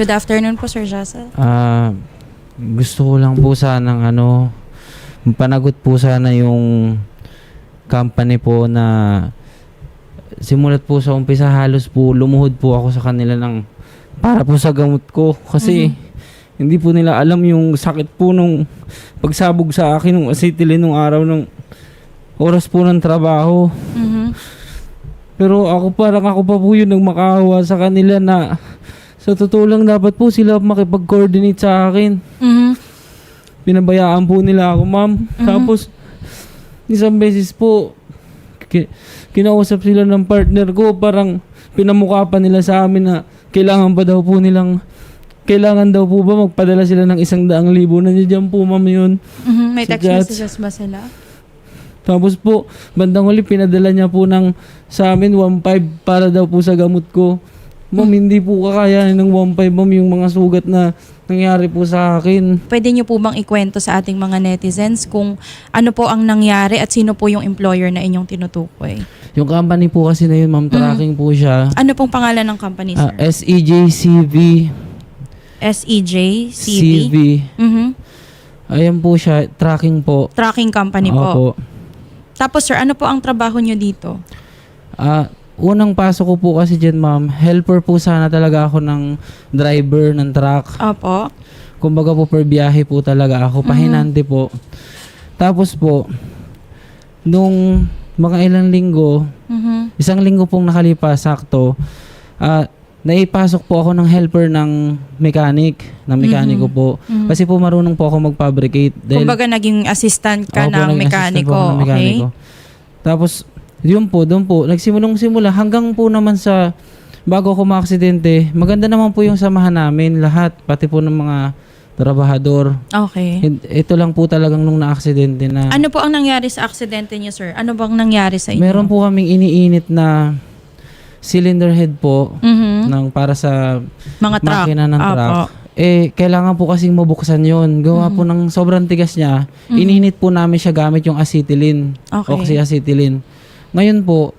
Good afternoon po, Sir Jasa. Ah, gusto ko lang po sanang ano, panagot po sana yung company po na simulat po sa umpisa halos po lumuhod po ako sa kanila ng para po sa gamot ko kasi hindi po nila alam yung sakit po nung pagsabog sa akin nung acetylene nung araw ng oras po ng trabaho. Mhm. Pero ako parang ako pa po yung nagmakahawa sa kanila na sa totoo lang dapat po sila makipag-coordinate sa akin. Mhm. Pinabayaan po nila ako, ma'am. Tapos, isang beses po, ki- kinausap sila ng partner ko, parang pinamukha pa nila sa amin na kailangan pa daw po nilang, kailangan daw po ba magpadala sila ng isang daang libo. Nandiyan po, ma'am, yun. Mhm. May Si text Jats. messages ba sila? Tapos po, bandang huli, pinadala niya po ng sa amin 1.5 para daw po sa gamot ko. Ma'am, hindi po kakayanin ng 1.5, ma'am, yung mga sugat na nangyari po sa akin. Pwede niyo po bang ikwento sa ating mga netizens kung ano po ang nangyari at sino po yung employer na inyong tinutukoy? Yung company po kasi na yun, ma'am, tracking po siya. Ano pong pangalan ng company, Ah, sir? SEJCV SEJ, CV? CV. Mhm. Ayan po siya, tracking po. Tracking company po. Opo. Tapos sir, ano po ang trabaho niyo dito? Ah, unang pasok ko po kasi dyan, ma'am, helper po sana talaga ako ng driver ng truck. Opo. Kumbaga po per biyahe po talaga ako, pahinante po. Tapos po, nung mga ilang linggo, Mhm. isang linggo pong nakalipas, sakto, ah, naipasok po ako ng helper ng mechanic, ng mekaniko po. Mhm. Kasi po marunong po ako mag-fabricate. Dahil, Kumbaga naging assistant ka Ako po, ng naging assistant mekaniko, po ako ng okay? mekaniko. Tapos, yun po, doon po, nagsimulong simula hanggang po naman sa bago ako maaksidente, maganda naman po yung samahan namin, lahat, pati po ng mga trabahador. Okay. Ito lang po talagang nung naaksidente na Ano po ang nangyari sa aksidente niyo, sir? Ano bang nangyari sa inyo? meron po kaming iniinit na cylinder head po Mhm. ng para sa Mga truck. makina ng Apo. truck. Eh, kailangan po kasing mabuksan yon Gawa po Mm-hmm. ng sobrang tigas niya. Ininit po namin siya gamit yung acetylene. Okay. Oxyacetylene. Ngayon po,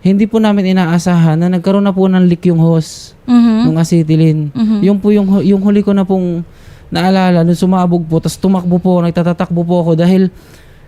hindi po namin inaasahan na nagkaroon na po ng leak yung hose Mhm. ng acetylene. Mhm. Yung po yung, yung huli ko na pong naalala, nung sumabog po, tapos tumakbo po, nagtatatakbo po ako dahil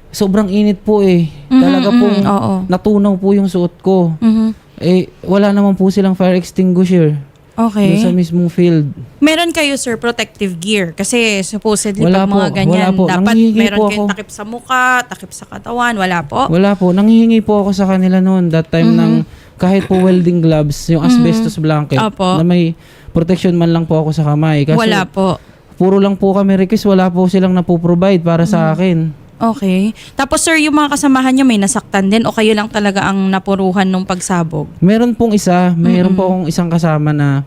sobrang init po eh. Mhm, Talaga mhm, pong Oo. natunaw po yung suot ko. Mhm. Eh, wala naman po silang fire extinguisher Okay. doon sa mismong field. Meron kayo, sir, protective gear. Kasi supposedly Wala pag po, mga ganyan, wala po. dapat Nangihingi meron po kayong ako. takip sa muka, takip sa katawan. Wala po? Wala po. Nanghihingi po ako sa kanila noon that time Mhm. ng kahit po welding gloves, yung asbestos blanket Opo. na may protection man lang po ako sa kamay. Kasi Wala po. puro lang po kami request, wala po silang napoprovide para Mhm. sa akin. Okay. Tapos, sir, yung mga kasamahan nyo may nasaktan din o kayo lang talaga ang napuruhan nung pagsabog? Meron pong isa, meron po akong isang kasama na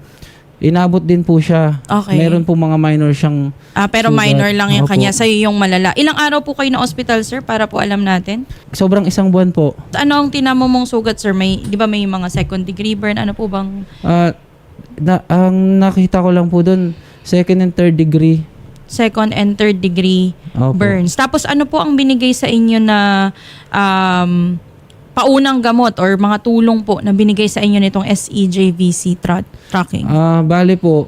inabot din po siya. Okay. Meron pong mga minor siyang Ah, pero Sugat. minor lang yung Opo. kanya. Sa'yo yung malala. Ilang araw po kayo na hospital, sir, para po alam natin? sobrang isang buwan po. Ano ang tinamo mong sugat, sir? May, di ba may mga second degree burn? Ano po bang Ah, na, ang nakita ko lang po doon, second and third degree. Second and third degree Opo. burns? Tapos ano po ang binigay sa inyo na um, paunang gamot or mga tulong po na binigay sa inyo nitong SEJVC tra- tracking? Ah, bali po.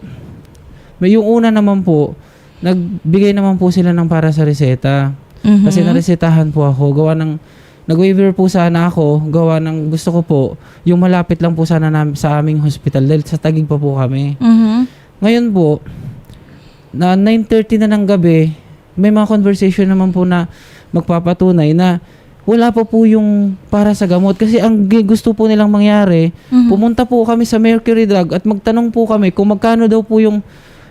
May yung una naman po, nagbigay naman po sila ng para sa reseta. Mhm. Kasi naresetahan po ako. Gawa ng nag-waiver po sana ako. Gawa ng gusto ko po, yung malapit lang po sana nam- sa aming hospital dahil sa tagig pa po kami. Mhm. Ngayon po, na 9.30 na ng gabi, may mga conversation naman po na magpapatunay na wala pa po yung para sa gamot. Kasi ang gusto po nilang mangyari, Mhm. pumunta po kami sa Mercury Drug at magtanong po kami kung magkano daw po yung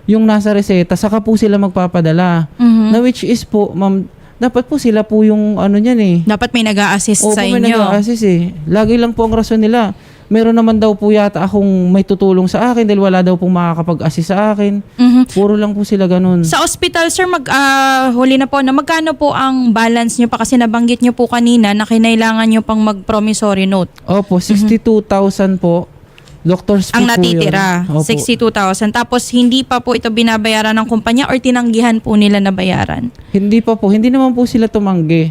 yung nasa reseta, saka po sila magpapadala. Mhm. Na which is po, ma'am, dapat po sila po yung ano niyan eh. Dapat may nag-a-assist Opo, sa may inyo. nag-a-assist eh. Lagi lang po ang rason nila. Meron naman daw po yata akong may tutulong sa akin dahil wala daw pong makakapag-assist sa akin. Mhm. Puro lang po sila ganun. Sa hospital, sir, mag, ah, huli na po, na magkano po ang balance nyo pa? Kasi nabanggit nyo po kanina na kinailangan nyo pang mag-promissory note. Opo, 62,000 po. Doctor's fee Ang po natitira, yun. Opo. 62,000. Tapos hindi pa po ito binabayaran ng kumpanya or tinanggihan po nila na bayaran? Hindi pa po. Hindi naman po sila tumanggi.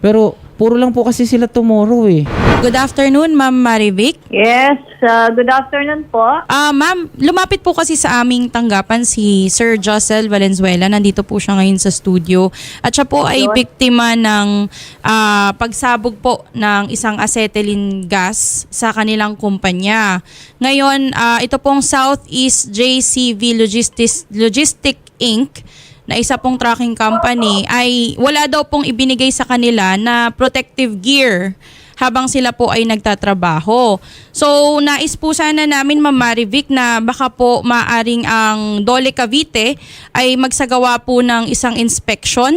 Pero puro lang po kasi sila tomorrow eh. Good afternoon, Ma'am Marivic. Yes, uh, good afternoon po. Ah, ma'am, lumapit po kasi sa aming tanggapan si Sir Josel Valenzuela. Nandito po siya ngayon sa studio. At siya po ay biktima ng ah, pagsabog po ng isang acetylene gas sa kanilang kumpanya. Ngayon, ah, ito pong Southeast JCV Logistics, Logistic Inc., na isa pong trucking company ay wala daw pong ibinigay sa kanila na protective gear habang sila po ay nagtatrabaho. So, nais po sana namin, Ma'am Marivic, na baka po maaring ang Dole Cavite ay magsagawa po ng isang inspection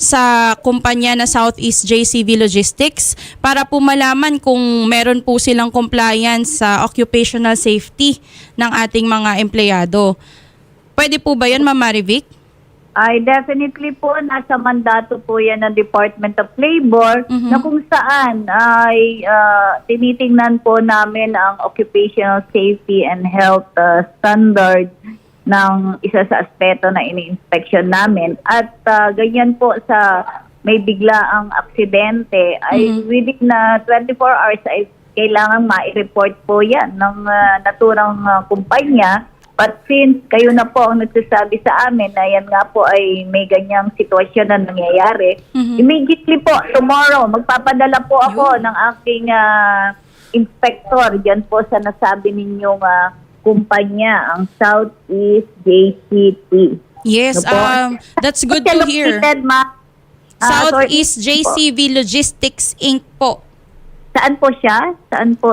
sa kumpanya na Southeast JCV Logistics para po malaman kung meron po silang compliance sa occupational safety ng ating mga empleyado. Pwede po ba yun, Ma'am Marivic? Ay definitely po nasa mandato po yan ng Department of Labor Mhm. na kung saan ay ah, tinitingnan po namin ang occupational safety and health ah, standard ng isa sa aspeto na ini-inspection namin at ah, ganyan po sa may bigla ang aksidente ay Mhm. within na 24 hours ay kailangan ma-report po yan ng ah, naturang ah, kumpanya But since kayo na po ang nagsasabi sa amin na yan nga po ay may ganyang sitwasyon na nangyayari, Mhm. immediately po, tomorrow, magpapadala po ako ng aking ah, inspector dyan po sa nasabi ninyong ah, kumpanya, ang Southeast JCT. Yes, Ano um, that's good to hear. located, ma- Ah, Southeast sorry po. JCV Logistics Inc. po. Saan po siya? Saan po?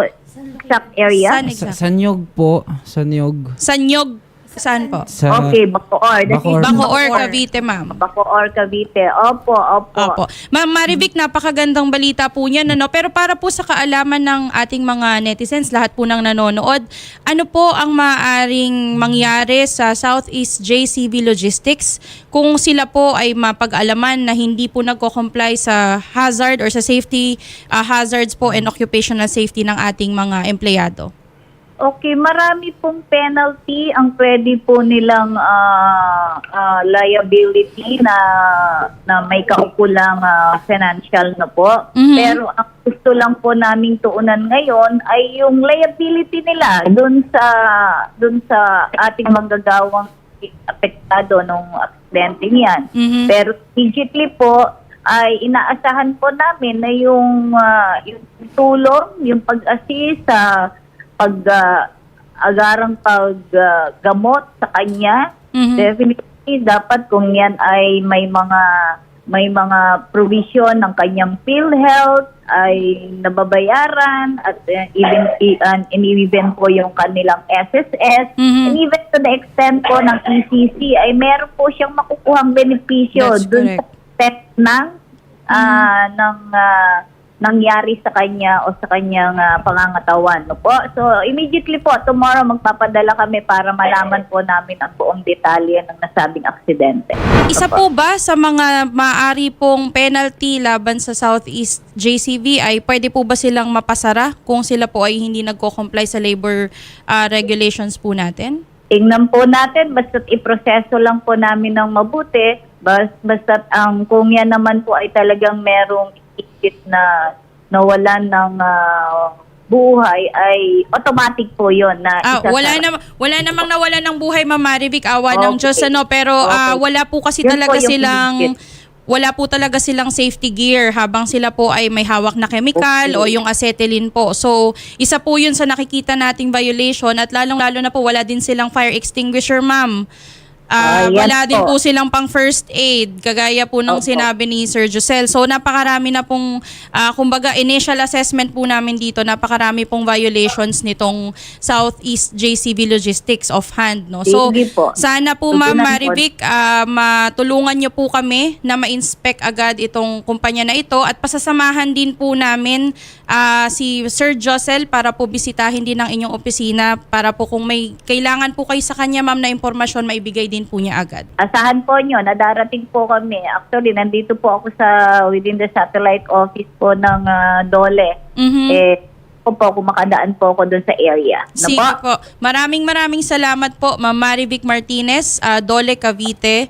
Sa area? Saan Sa, exact? sa Nyog po. Sa Nyog. Saan po? Sa, okay, Bacoor. Bacoor. Bacoor. Cavite, ma'am. Bacoor, Cavite. Opo, opo. Opo. Ma'am Marivic, napakagandang balita po niyan. Ano? Pero para po sa kaalaman ng ating mga netizens, lahat po ng nanonood, ano po ang maaaring mangyari sa Southeast JCV Logistics kung sila po ay mapag-alaman na hindi po nagko-comply sa hazard or sa safety uh, hazards po and occupational safety ng ating mga empleyado? Okay, marami pong penalty ang pwede po nilang ah, ah, liability na na may kaukulang ah, financial na po. Mhm. Pero ang gusto lang po naming tuunan ngayon ay yung liability nila dun sa dun sa ating manggagawang apektado nung aksidente niyan. Mhm. Pero immediately po ay inaasahan po namin na yung, ah, yung tulong, yung pag-assist sa pag ah, agarang paggamot sa kanya. Mhm. Definitely dapat kung yan ay may mga may mga provision ng kanyang PhilHealth ay nababayaran at uh, even uh, and even po yung kanilang SSS Mhm. and even to the extent po ng ECC ay meron po siyang makukuhang benepisyo dun sa step ng ah, ng ah, nangyari sa kanya o sa kanyang ah, pangangatawan no po. So immediately po tomorrow magpapadala kami para malaman po namin ang buong detalye ng nasabing aksidente. Isa po ba sa mga maaari pong penalty laban sa Southeast JCV ay pwede po ba silang mapasara kung sila po ay hindi nagko-comply sa labor ah, regulations po natin? Tingnan po natin, basta't iproseso lang po namin ng mabuti, bas, basta't ang kung yan naman po ay talagang merong ikit na nawalan ng ah, buhay, ay automatic po yon na Ah, wala na wala namang nawalan ng buhay Ma'am Marivic, awa ng Okay. Diyos ano, pero Okay. wala po kasi Yun po talaga yung silang immediate. wala po talaga silang safety gear habang sila po ay may hawak na chemical Okay. o yung acetylene po. So, isa po yun sa nakikita nating violation at lalong-lalo na po wala din silang fire extinguisher, ma'am. Ah, yan wala din po po. silang pang first aid, kagaya po ng Opo. sinabi ni Sir Josel. So, napakarami na pong, ah, kumbaga, initial assessment po namin dito, napakarami pong violations nitong Southeast JCV Logistics offhand. No? So, po. sana po, Ma'am po. Marivic, ah, matulungan niyo po kami na ma-inspect agad itong kumpanya na ito at pasasamahan din po namin ah, si Sir Josel para po bisitahin din ang inyong opisina para po kung may kailangan po kayo sa kanya, ma'am, na impormasyon, maibigay din po niya agad. Asahan po nyo, nadarating po kami. Actually, nandito po ako sa within the satellite office po ng ah, Dole. Mhm. Eh, po po, kumakadaan po ako doon sa area. Na Sige po. Maraming maraming salamat po, Ma'am Marivic Martinez, ah, Dole Cavite.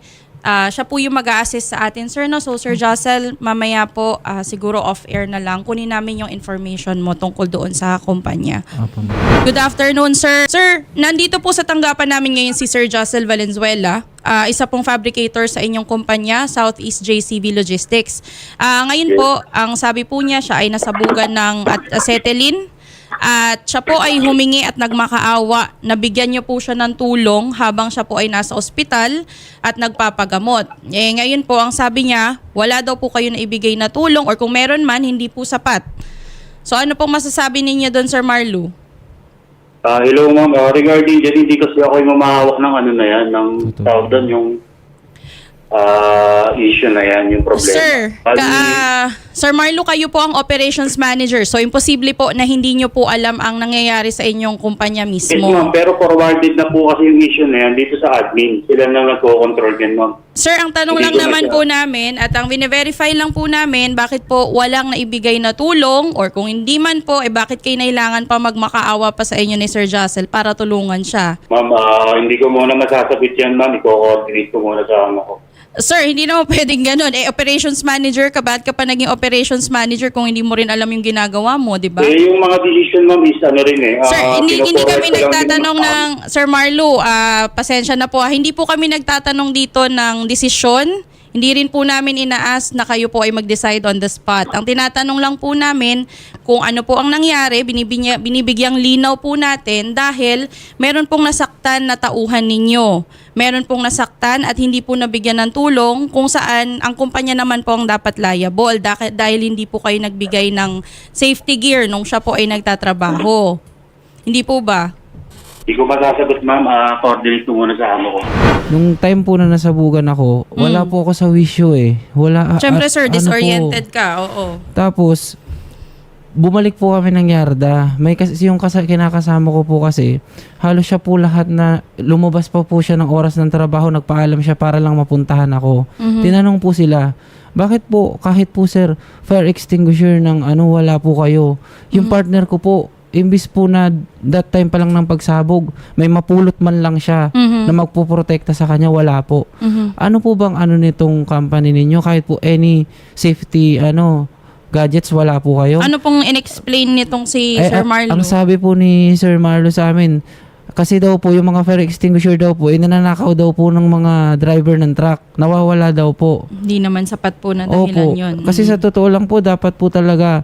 Ah, siya po yung mag assist sa atin, sir. No? So, Sir Jocelyn, mamaya po, ah, siguro off-air na lang, kunin namin yung information mo tungkol doon sa kumpanya. Ma'am. Good afternoon, sir. Sir, nandito po sa tanggapan namin ngayon si Sir Jocelyn Valenzuela, ah, isa pong fabricator sa inyong kumpanya, Southeast JCV Logistics. Ah, ngayon po, ang sabi po niya, siya ay nasabugan ng at acetylene at siya po ay humingi at nagmakaawa na bigyan niyo po siya ng tulong habang siya po ay nasa ospital at nagpapagamot. Eh, ngayon po, ang sabi niya, wala daw po kayo na ibigay na tulong or kung meron man, hindi po sapat. So ano pong masasabi ninyo doon, Sir Marlu? Ah, hello ma'am, Ah, regarding dyan, hindi kasi ako yung mamahawak ng ano na yan, ng Totoo. tawag doon, yung ah, issue na yan, yung problema. Sir, Bali, ka, Sir Marlo, kayo po ang operations manager. So, imposible po na hindi nyo po alam ang nangyayari sa inyong kumpanya yes mismo. ma'am, pero forwarded na po kasi yung issue na yan dito sa admin. Sila na nagko-control yan ma'am. Sir, ang tanong Hindi lang na naman siya. po namin at ang vine-verify lang po namin, bakit po walang naibigay na tulong or kung hindi man po, eh bakit kayo nailangan pa magmakaawa pa sa inyo ni Sir Jocelyn para tulungan siya? Ma'am, ah, hindi ko muna masasabit yan ma'am, i-coordinate ko muna sa amo ko. Sir, hindi naman pwedeng ganun. Eh, operations manager ka, ba't ka pa naging operations manager kung hindi mo rin alam yung ginagawa mo, di ba? Eh, yung mga decision ma'am is ano rin eh. Sir, ah, hindi, hindi kami nagtatanong ng, Sir Marlo, ah, pasensya na po, ah, hindi po kami nagtatanong dito ng desisyon. Hindi rin po namin inaas na kayo po ay mag-decide on the spot. Ang tinatanong lang po namin kung ano po ang nangyari, binibigya, binibigyang linaw po natin dahil meron pong nasaktan na tauhan ninyo. Meron pong nasaktan at hindi po nabigyan ng tulong kung saan ang kumpanya naman po ang dapat liable dah- dahil hindi po kayo nagbigay ng safety gear nung siya po ay nagtatrabaho. Hindi po ba? Hindi ko masasagot ma'am, ah, coordinate ko muna sa amo ko. Nung time po na nasabugan ako, wala po ako sa wisyo eh. Wala. ah, Siyempre ah, sir, ano po. disoriented ka. Oo. Tapos, bumalik po kami ng yarda. May kasi yung kasa, kinakasama ko po kasi, halos siya po lahat na lumabas pa po siya ng oras ng trabaho, nagpaalam siya para lang mapuntahan ako. Mhm. Tinanong po sila, bakit po, kahit po sir, fire extinguisher ng ano, wala po kayo. Yung Mhm. partner ko po, imbis po na that time pa lang ng pagsabog, may mapulot man lang siya Mhm. na magpuprotekta sa kanya, wala po. Mhm. Ano po bang ano nitong company ninyo? Kahit po any safety ano gadgets wala po kayo? Ano pong in-explain nitong si Eh, Sir ang- Marlo? Ang sabi po ni Sir Marlo sa amin, kasi daw po yung mga fire extinguisher daw po, inanakaw daw po ng mga driver ng truck. Nawawala daw po. Hindi naman sapat po na dahilan Opo. yun. Kasi sa totoo lang po, dapat po talaga,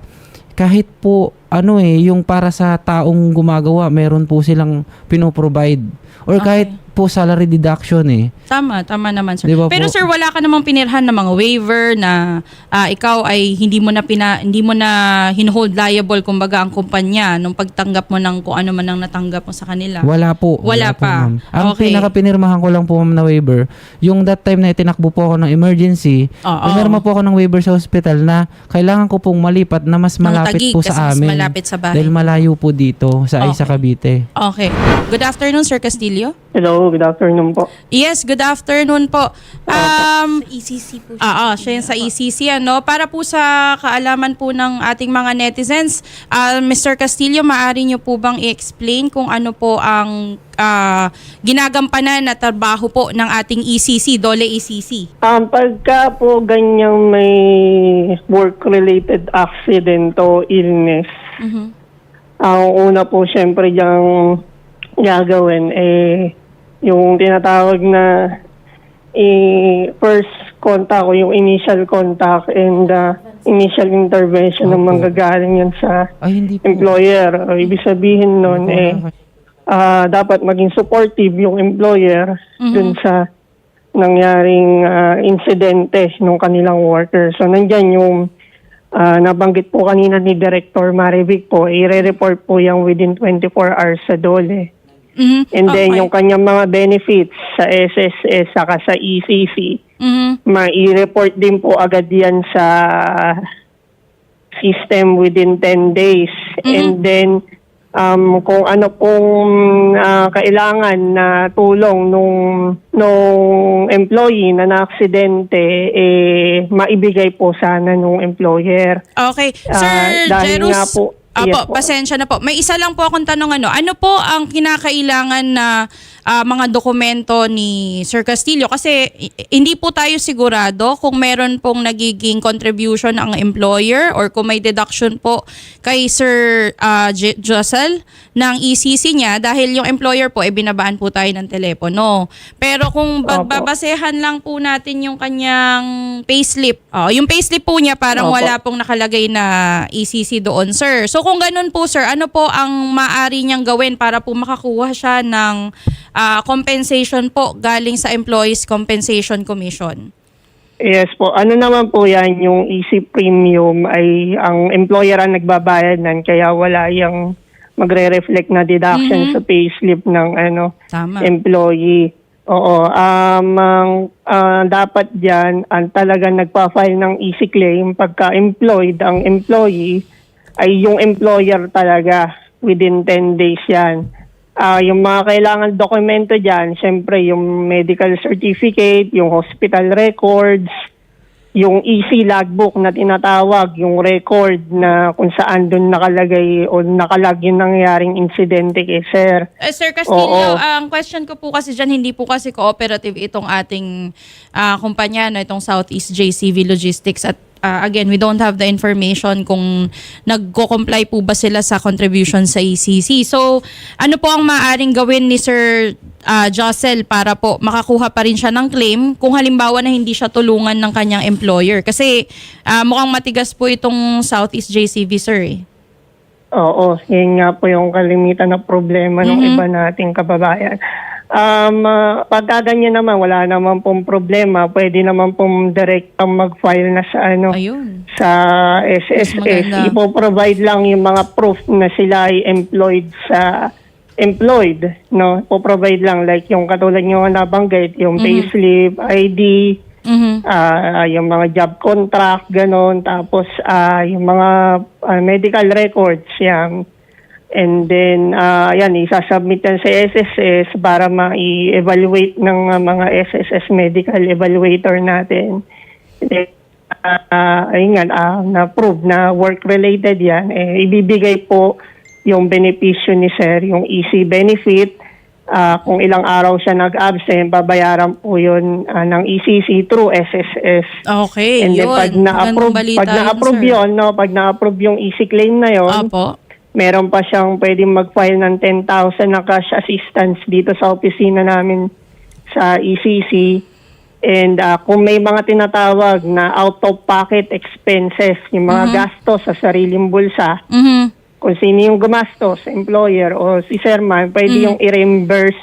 kahit po, ano eh, yung para sa taong gumagawa, meron po silang pinoprovide. Or Okay. kahit po salary deduction eh. Tama, tama naman sir. Di ba Pero po? sir, wala ka namang pinirhan ng mga waiver na ah, ikaw ay hindi mo na pina, hindi mo na hinhold liable kumbaga ang kumpanya nung pagtanggap mo ng kung ano man ang natanggap mo sa kanila. Wala po. Wala po, pa. ma'am. Ang Okay. pinaka-pinirmahan ko lang po ma'am na waiver, yung that time na itinakbo po ako ng emergency, Oo. pinirma po ako ng waiver sa hospital na kailangan ko pong malipat na mas Ng malapit Taguig, po kasi sa mas amin. malapit sa bahay. Dahil malayo po dito sa ay sa. Cavite. Okay. Good afternoon, Sir Castillo. Hello, good afternoon po. Yes, good afternoon po. Um, ECC po siya. Oo, siya yung sa ECC. Ano? Para po sa kaalaman po ng ating mga netizens, ah, Mr. Castillo, maaari niyo po bang i-explain kung ano po ang ah, ginagampanan na trabaho po ng ating ECC, Dole ECC? Um, pagka po ganyang may work-related accident o illness, Mhm. ang una po syempre diyang gagawin eh yung tinatawag na eh, first contact o yung initial contact and uh, initial intervention ng manggagaling yan sa Ay, hindi po. employer. O, ibig sabihin nun eh, ah, dapat maging supportive yung employer Mhm. dun sa nangyaring ah, insidente ng kanilang worker. So nandyan yung ah, nabanggit po kanina ni Director Marivic po, i-report po yung within 24 hours sa DOLE. Mhm. And then Okay. yung kanyang mga benefits sa SSS saka sa ECC, Mhm. ma-report din po agad yan sa system within 10 days. And then, um, kung ano pong ah, kailangan na tulong nung, nung employee na na-aksidente, eh, maibigay po sana nung employer. Okay. Ah, Sir dahil Jerus, nga po- Apo, Yes po. pasensya na po. May isa lang po akong tanong ano. Ano po ang kinakailangan na ah, mga dokumento ni Sir Castillo? Kasi hindi po tayo sigurado kung meron pong nagiging contribution ang employer or kung may deduction po kay Sir ah, J- Josel ng ECC niya dahil yung employer po ay binabaan po tayo ng telepono. Pero kung Opo. babasehan lang po natin yung kanyang payslip, oh, yung payslip po niya parang Opo. wala pong nakalagay na ECC doon, sir. So kung ganun po, sir, ano po ang maaari niyang gawin para po makakuha siya ng ah, compensation po galing sa Employees Compensation Commission? Yes po. Ano naman po yan, yung easy premium ay ang employer ang nagbabayad nan kaya wala yung magre-reflect na deduction sa payslip ng ano Tama. employee. Oo. Um, ang, ah, dapat diyan ang talagang nagpa-file ng easy claim pagka employed ang employee ay yung employer talaga within 10 days yan. Ah, yung mga kailangan dokumento diyan, syempre yung medical certificate, yung hospital records, yung easy logbook na tinatawag, yung record na kung saan doon nakalagay o nakalag yung nangyaring insidente kay sir. Eh, Sir Castillo, Oo. ang question ko po kasi dyan, hindi po kasi cooperative itong ating ah, kumpanya, no, itong Southeast JCV Logistics. At ah, again, we don't have the information kung nagko-comply po ba sila sa contribution sa ECC. So, ano po ang maaaring gawin ni Sir ah, Josel para po makakuha pa rin siya ng claim kung halimbawa na hindi siya tulungan ng kanyang employer? Kasi ah, mukhang matigas po itong Southeast JCV, sir. Eh. Oo, yun nga po yung kalimitan na problema ng iba nating kababayan. Um, uh, pagka ganyan naman, wala naman pong problema. Pwede naman pong direct ang mag-file na sa ano Ayun. sa SSS. Ipo-provide lang yung mga proof na sila ay employed sa employed, no? Ipo-provide lang like yung katulad nyo nabanggit, yung payslip, ID, Mhm. ah yung mga job contract, ganon. Tapos ah yung mga ah, medical records, yan. And then, ah yan, isasubmit yan sa SSS para ma-evaluate ng ah, mga SSS medical evaluator natin. And then, ah ayun nga, ah, na-prove na work-related yan, eh, ibibigay po yung benepisyo ni Sir, yung easy benefit, Ah, kung ilang araw siya nag-absent, babayaran po yun ah, ng ECC through SSS. Okay, And then yun. pag na-approve, pag na-approve yun, no, pag na-approve yung easy claim na yun, Apo. Meron pa siyang pwedeng mag-file ng 10,000 na cash assistance dito sa opisina namin sa ECC. And ah, kung may mga tinatawag na out-of-pocket expenses, yung mga Mm-hmm. gastos sa sariling bulsa, Mhm. kung sino yung gumastos, employer o si Sherman, pwede yung i-reimburse,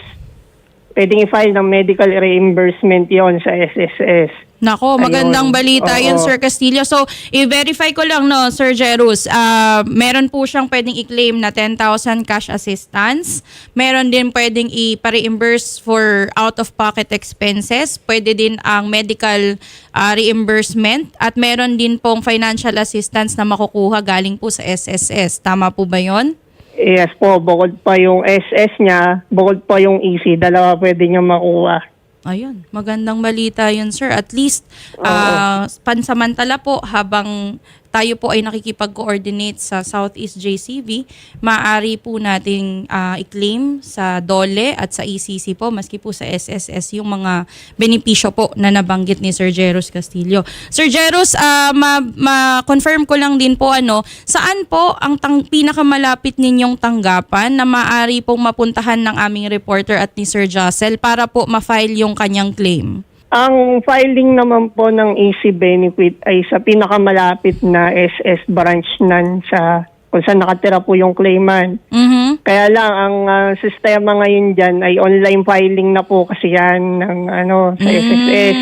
pwedeng i-file ng medical reimbursement yon sa SSS. Nako, magandang Ayun. balita yun, Oo. Sir Castillo. So, i-verify ko lang, no, Sir Jerus. ah, meron po siyang pwedeng i-claim na 10,000 cash assistance. Meron din pwedeng i-reimburse for out-of-pocket expenses. Pwede din ang medical ah, reimbursement. At meron din pong financial assistance na makukuha galing po sa SSS. Tama po ba yon? Yes po, bukod pa yung SS niya, bukod pa yung EC, dalawa pwede niya makuha. Ayun, magandang balita yun, sir. At least, ah, pansamantala po, habang tayo po ay nakikipag-coordinate sa Southeast JCV, maaari po nating ah, i-claim sa DOLE at sa ECC po, maski po sa SSS, yung mga benepisyo po na nabanggit ni Sir Jeros Castillo. Sir Jeros, ma- ma-confirm ko lang din po, ano, saan po ang tang- pinakamalapit ninyong tanggapan na maaari pong mapuntahan ng aming reporter at ni Sir Jocel para po ma-file yung kanyang claim? Ang filing naman po ng EC benefit ay sa pinakamalapit na SS branch nan sa kung saan nakatira po yung claimant. Mhm. Kaya lang, ang ah, sistema ngayon dyan ay online filing na po kasi yan ng ano, sa SSS.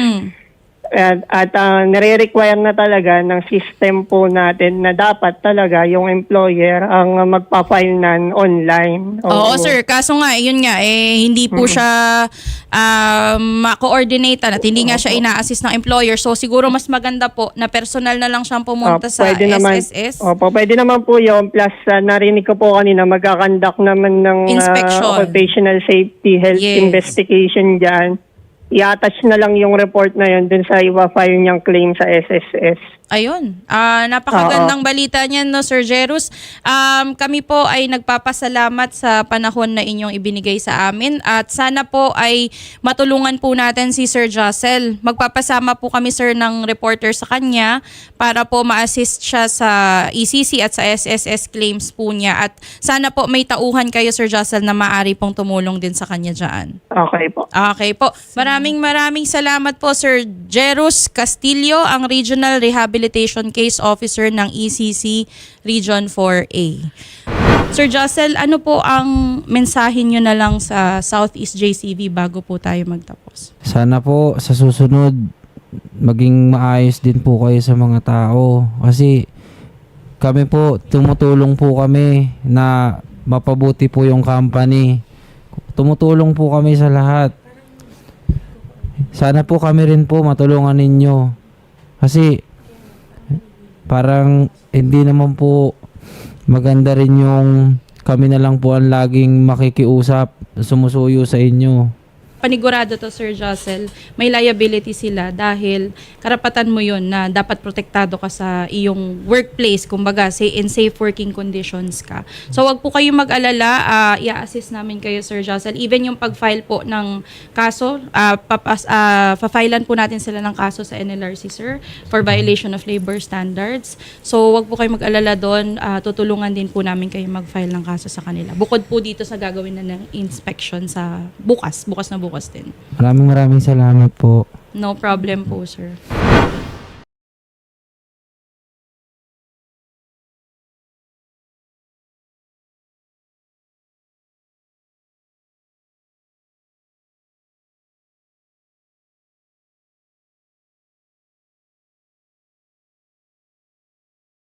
At, at ah, nire-require na talaga ng system po natin na dapat talaga yung employer ang magpa-file nan online. Oo, sir. Kaso nga, yun nga, eh, hindi po siya um, ma-coordinate at hindi nga siya ina-assist ng employer. So, siguro mas maganda po na personal na lang siyang pumunta sa pwede naman, SSS. Opo, pwede naman po yun. Plus, ah, narinig ko po kanina, magkakandak naman ng ah, Inspection. occupational safety health Yes. investigation dyan. I-attach na lang yung report na yun dun sa iba-file niyang claim sa SSS. Ayun. Ah, napakagandang balita niyan no Sir Jerus. Um, kami po ay nagpapasalamat sa panahon na inyong ibinigay sa amin at sana po ay matulungan po natin si Sir Jocelyn. Magpapasama po kami sir ng reporter sa kanya para po ma-assist siya sa ECC at sa SSS claims po niya at sana po may tauhan kayo Sir Jocelyn na maaari pong tumulong din sa kanya diyan. Okay po. Okay po. Maraming maraming salamat po Sir Jerus Castillo, ang Regional Rehabilitation Case Officer ng ECC Region 4A. Sir Jocelyn, ano po ang mensahe nyo na lang sa Southeast JCV bago po tayo magtapos? Sana po sa susunod maging maayos din po kayo sa mga tao kasi kami po tumutulong po kami na mapabuti po yung company. Tumutulong po kami sa lahat. Sana po kami rin po matulungan ninyo. Kasi parang hindi naman po maganda rin yung kami na lang po ang laging makikiusap, sumusuyo sa inyo. Panigurado to Sir Jocelyn, may liability sila dahil karapatan mo yun na dapat protektado ka sa iyong workplace, kumbaga say in safe working conditions ka. So wag po kayong mag-alala, ah, i-assist namin kayo Sir Jocelyn. Even yung pag-file po ng kaso, uh, papas, ah, pa-filean po natin sila ng kaso sa NLRC Sir for violation of labor standards. So wag po kayong mag-alala doon, Ah, tutulungan din po namin kayo mag-file ng kaso sa kanila. Bukod po dito sa gagawin na ng inspection sa bukas, bukas na bukas din. Maraming maraming salamat po. No problem po, sir.